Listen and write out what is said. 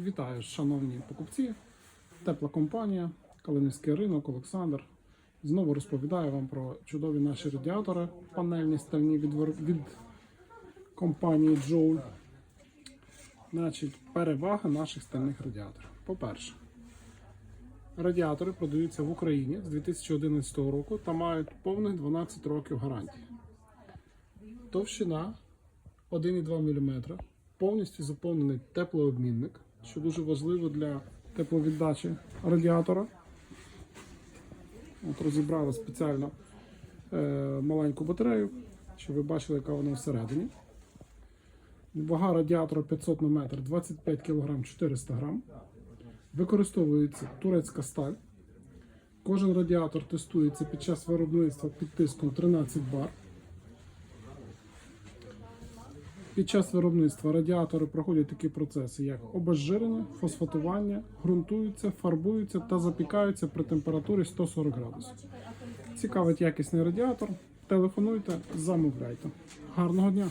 Вітаю, шановні покупці. Тепла компанія, Калинівський ринок, Олександр. Знову розповідаю вам про чудові наші радіатори панельні стальні від, від компанії Joule. Значить, перевага наших стальних радіаторів. По-перше, радіатори продаються в Україні з 2011 року та мають повних 12 років гарантії. Товщина 1,2 мм, повністю заповнений теплообмінник, що дуже важливо для тепловіддачі радіатора. От розібрали спеціально е, маленьку батарею, щоб ви бачили, яка вона всередині. Вага радіатора 500 на метр, 25 кг 400 г. Використовується турецька сталь. Кожен радіатор тестується під час виробництва під тиском 13 бар. Під час виробництва радіатори проходять такі процеси, як обезжирення, фосфатування, ґрунтуються, фарбуються та запікаються при температурі 140 градусів. Цікавить якісний радіатор. Телефонуйте, замовляйте. Гарного дня!